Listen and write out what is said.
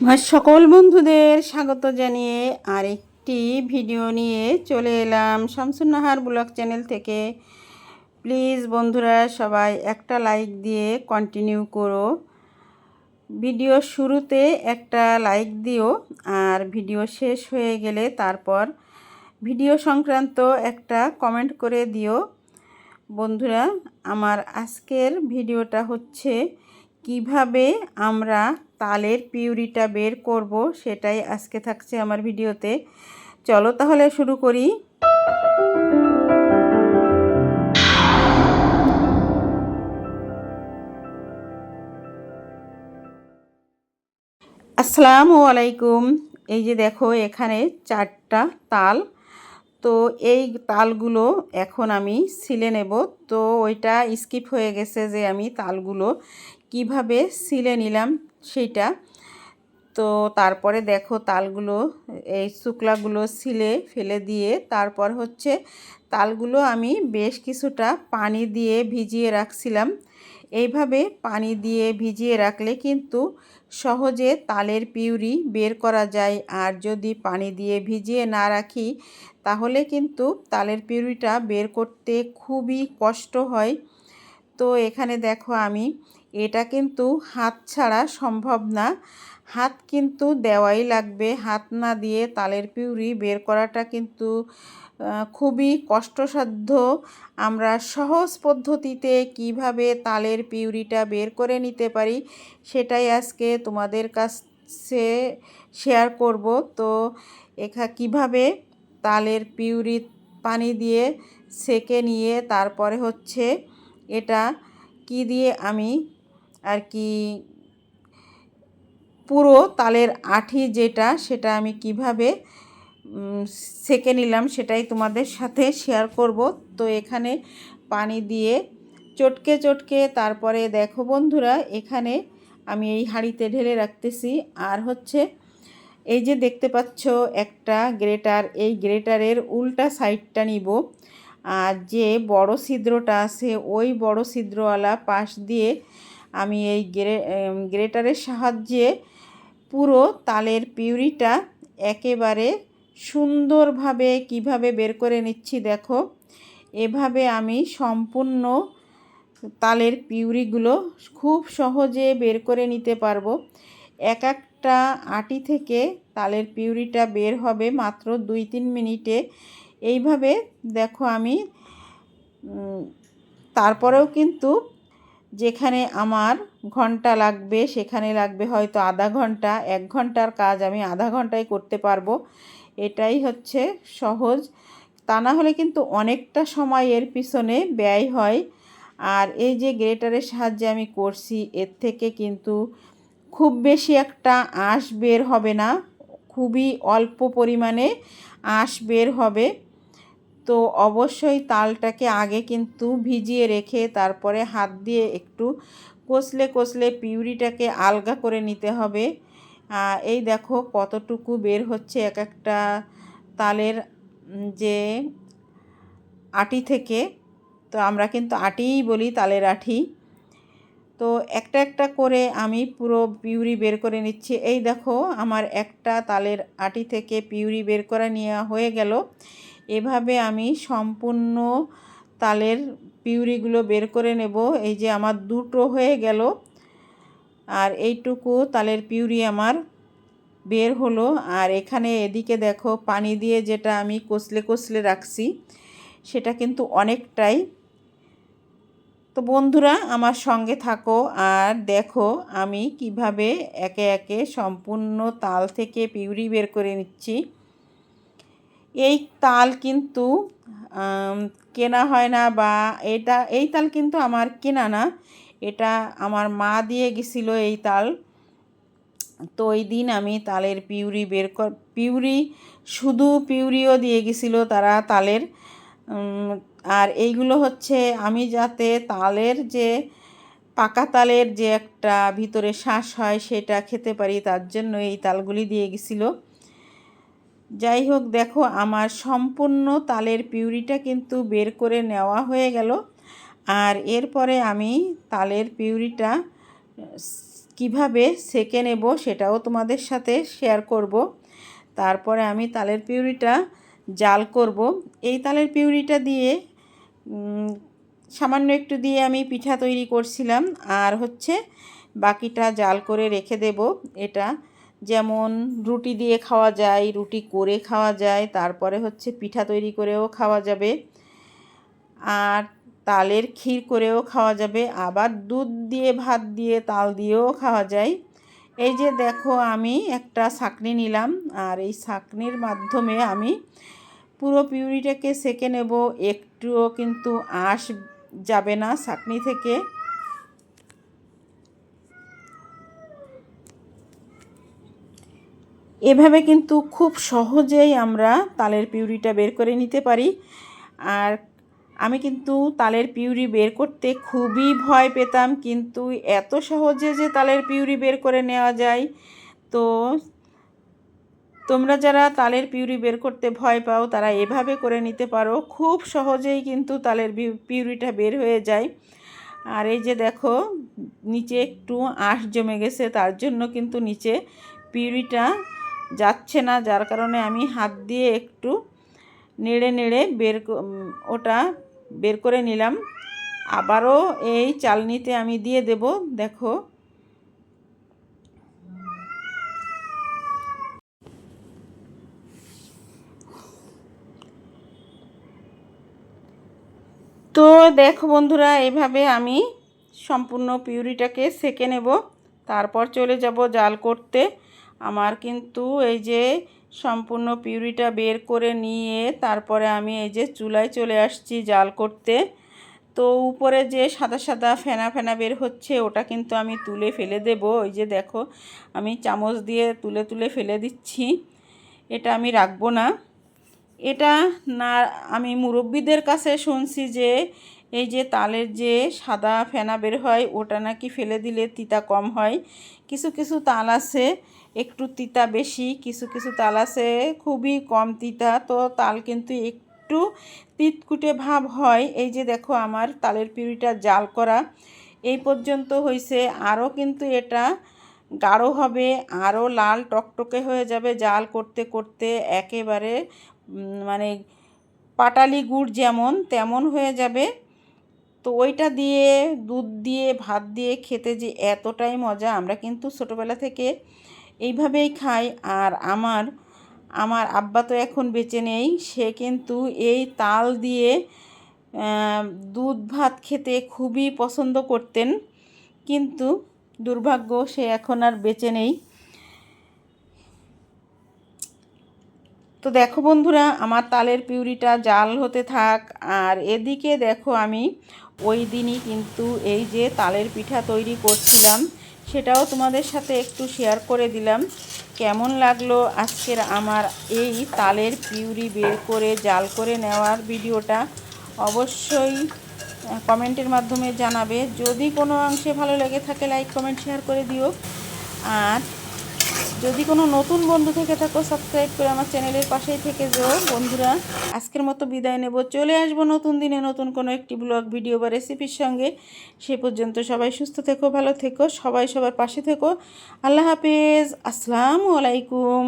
আমার সকল বন্ধুদের স্বাগত জানিয়ে আরেকটি ভিডিও নিয়ে চলে এলাম শামসুন্নাহার ব্লগ চ্যানেল থেকে। প্লিজ বন্ধুরা সবাই একটা লাইক দিয়ে কন্টিনিউ করো। ভিডিও শুরুতে একটা লাইক দিও আর ভিডিও শেষ হয়ে গেলে তারপর ভিডিও সংক্রান্ত একটা কমেন্ট করে দিও। বন্ধুরা, আমার আজকের ভিডিওটা হচ্ছে কীভাবে আমরা তালের পিউরিটা বের করব, সেটাই আজকে থাকছে আমার ভিডিওতে। চলো তাহলে শুরু করি। আসসালামু আলাইকুম। এই যে দেখো, এখানে চারটা তাল। তো এই তালগুলো এখন আমি সিলে নেব। তো ওইটা স্কিপ হয়ে গেছে যে আমি তালগুলো কীভাবে সিলে নিলাম সেইটা। তো তারপরে দেখো তালগুলো, এই শুকলাগুলো সিলে ফেলে দিয়ে তারপর হচ্ছে তালগুলো আমি বেশ কিছুটা পানি দিয়ে ভিজিয়ে রাখছিলাম। এইভাবে পানি দিয়ে ভিজিয়ে রাখলে কিন্তু সহজে তালের পিউরি বের করা যায়। আর যদি পানি দিয়ে ভিজিয়ে না রাখি, তাহলে কিন্তু তালের পিউরিটা বের করতে খুবই কষ্ট হয়। তো এখানে দেখো আমি এটা কিন্তু হাত ছাড়া সম্ভব না। হাত কিন্তু দেওয়াই লাগবে। হাত না দিয়ে তালের পিউরি বের করাটা কিন্তু খুবই কষ্টসাধ্য। আমরা সহজ পদ্ধতিতে কীভাবে তালের পিউরিটা বের করে নিতে পারি সেটাই আজকে তোমাদের কাছে শেয়ার করব। তো এখা, কীভাবে তালের পিউরি পানি দিয়ে সেকে নিয়ে তারপরে হচ্ছে এটা কি দিয়ে আমি আর কি পুরো তালের আঠি যেটা, সেটা আমি কীভাবে সেকে নিলাম সেটাই তোমাদের সাথে শেয়ার করব। তো এখানে পানি দিয়ে চটকে চটকে তারপরে দেখো বন্ধুরা, এখানে আমি এই হাঁড়িতে ঢেলে রাখতেছি। আর হচ্ছে এই যে দেখতে পাচ্ছ একটা গ্রেটার, এই গ্রেটারের উল্টা সাইডটা নিব। আর যে বড় ছিদ্রটা আছে, ওই বড় ছিদ্রওয়ালা পাশ দিয়ে আমি এই গ্রে গ্রেটারের সাহায্যে পুরো তালের পিউরিটা একেবারে সুন্দরভাবে কীভাবে বের করে নিচ্ছি দেখো। এভাবে আমি সম্পূর্ণ তালের পিউরিগুলো খুব সহজে বের করে নিতে পারব। এক একটা আটি থেকে তালের পিউরিটা বের হবে মাত্র দুই তিন মিনিটে। এইভাবে দেখো আমি তারপরেও কিন্তু যেখানে আমার ঘণ্টা লাগবে, সেখানে লাগবে হয়তো আধা ঘণ্টা, এক ঘণ্টার কাজ আমি আধা ঘন্টায় করতে পারব। এটাই হচ্ছে সহজ। তা না হলে কিন্তু অনেকটা সময় এর পিছনে ব্যয় হয়। আর এই যে গ্রেটারের সাহায্যে আমি করছি, এর থেকে কিন্তু খুব বেশি একটা আঁশ বের হবে না। খুবই অল্প পরিমাণে আঁশ বের হবে। তো অবশ্যই তালটাকে আগে কিন্তু ভিজিয়ে রেখে তারপরে হাত দিয়ে একটু কষলে কষলে পিউরিটাকে আলগা করে নিতে হবে। এই দেখো কতটুকু বের হচ্ছে এক একটা তালের যে আটি থেকে। তো আমরা কিন্তু আটিই বলি তালের আঠি তো একটা একটা করে আমি পুরো পিউরি বের করে নিচ্ছি। এই দেখো আমার একটা তালের আটি থেকে পিউরি বের করা নেওয়া হয়ে গেল। এভাবে আমি সম্পূর্ণ তালের পিউরিগুলো বের করে নেব। এই যে আমার দুটো হয়ে গেল। আর এইটুকু তালের পিউরি আমার বের হলো। আর এখানে এদিকে দেখো পানি দিয়ে যেটা আমি কষলে কষলে রাখছি, সেটা কিন্তু অনেকটাই। তো বন্ধুরা, আমার সঙ্গে থাকো আর দেখো আমি কীভাবে একে একে সম্পূর্ণ তাল থেকে পিউরি বের করে নিচ্ছি। এই তাল কিন্তু কেনা হয় না বা এটা, এই তাল কিন্তু আমার কেনা না। এটা আমার মা দিয়ে গেছিল এই তাল। তো ওই দিন আমি তালের পিউরি বের কর পিউরি, শুধু পিউরিও দিয়ে গেছিল তারা তালের। আর এইগুলো হচ্ছে আমি যাতে তালের যে, পাকা তালের যে একটা ভিতরে শ্বাস হয় সেটা খেতে পারি তার জন্য এই তালগুলি দিয়ে গেছিল। যাই হোক, দেখো আমার সম্পূর্ণ তালের পিউরিটা কিন্তু বের করে নেওয়া হয়ে গেল। আর এরপরে আমি তালের পিউরিটা কীভাবে সেকে নেব সেটাও তোমাদের সাথে শেয়ার করব। তারপরে আমি তালের পিউরিটা জাল করব। এই তালের পিউরিটা দিয়ে সামান্য একটু দিয়ে আমি পিঠা তৈরি করছিলাম। আর হচ্ছে বাকিটা জাল করে রেখে দেব। এটা যেমন রুটি দিয়ে খাওয়া যায়, রুটি করে খাওয়া যায়, তারপরে হচ্ছে পিঠা তৈরি করেও খাওয়া যাবে। আর তালের ক্ষীর করেও খাওয়া যাবে। আবার দুধ দিয়ে, ভাত দিয়ে, তাল দিয়েও খাওয়া যায়। এই যে দেখো, আমি একটা ছাকনি নিলাম। আর এই ছাকনির মাধ্যমে আমি পুরো পিউরিটাকে সেকে নেব। একটুও কিন্তু আঁশ যাবে না ছাকনি থেকে। এভাবে কিন্তু খুব সহজেই আমরা তালের পিউরিটা বের করে নিতে পারি। আর আমি কিন্তু তালের পিউরি বের করতে খুবই ভয় পেতাম, কিন্তু এত সহজে যে তালের পিউরি বের করে নেওয়া যায়, তো তোমরা যারা তালের পিউরি বের করতে ভয় পাও, তারা এভাবে করে নিতে পারো। খুব সহজেই কিন্তু তালের পিউরিটা বের হয়ে যায়। আর এই যে দেখো, নিচে একটু আঁশ জমে গেছে, তার জন্য কিন্তু নিচে পিউরিটা যাচ্ছে না, যার কারণে আমি হাত দিয়ে একটু নেড়ে নেড়ে বের ওটা বের করে নিলাম। আবারও এই চালনিতে আমি দিয়ে দেব, দেখো। তো দেখো বন্ধুরা, এভাবে আমি সম্পূর্ণ পিউরিটাকে সেকে নেব। তারপর চলে যাব জাল করতে। আমার কিন্তু এই যে সম্পূর্ণ পিউরিটা বের করে নিয়ে তারপরে আমি এই যে চুলায় চলে আসছি জাল করতে। তো উপরে যে সাদা সাদা ফেনা ফেনা বের হচ্ছে, ওটা কিন্তু আমি তুলে ফেলে দেব। ওই যে দেখো, আমি চামচ দিয়ে তুলে তুলে ফেলে দিচ্ছি। এটা আমি রাখব না। এটা না, আমি মুরব্বীদের কাছে শুনছি যে এই যে তালের যে সাদা ফেনা বের হয়, ওটা নাকি ফেলে দিলে তিতা কম হয়। কিছু কিছু তাল আছে। একটু তিতা বেশি, কিছু কিছু তাল আছে, খুবই কম তিতা, তো তাল কিন্তু একটু তিতকুটে ভাব হয়। এই যে দেখো আমার তালের পিউরিটা জাল করা, এই পর্যন্ত হয়েছে আরও কিন্তু এটা গাঢ় হবে, আরও লাল টকটকে হয়ে যাবে জাল করতে করতে, একেবারে মানে পাটালি গুড় যেমন, তেমন হয়ে যাবে। তো ওইটা দিয়ে, দুধ দিয়ে, ভাত দিয়ে খেতে যে এতটাই মজা, আমরা কিন্তু ছোটোবেলা থেকে এইভাবেই খাই আর আমার আমার আব্বা তো এখন বেঁচে নেই, সে কিন্তু এই তাল দিয়ে দুধ ভাত খেতে খুবই পছন্দ করতেন। কিন্তু দুর্ভাগ্য সে এখন আর বেঁচে নেই। তো দেখো বন্ধুরা, আমার তালের পিউরিটা জাল হতে থাক। আর এদিকে দেখো আমি, ওই দিনই কিন্তু এই যে তালের পিঠা তৈরি করছিলাম। সেটাও তোমাদের সাথে একটু শেয়ার করে দিলাম। কেমন লাগল আজকের আমার এই তালের পিউরি বের করে, জাল করে নেওয়ার ভিডিওটা? অবশ্যই কমেন্টের মাধ্যমে জানাবে। যদি কোনো অংশে ভালো লেগে থাকে লাইক কমেন্ট শেয়ার করে দিও। আর যদি কোনো নতুন বন্ধু থেকে থাকো সাবস্ক্রাইব করে আমার চ্যানেলের পাশেই থেকে যেও। বন্ধুরা, আজকের মতো বিদায় নেব। চলে আসব নতুন দিনে নতুন কোনো একটি ব্লগ ভিডিও বা রেসিপির সঙ্গে। সে পর্যন্ত সবাই সুস্থ থেকো, ভালো থেকো, সবাই সবার পাশে থেকো। আল্লাহ হাফেজ। আসসালামু আলাইকুম।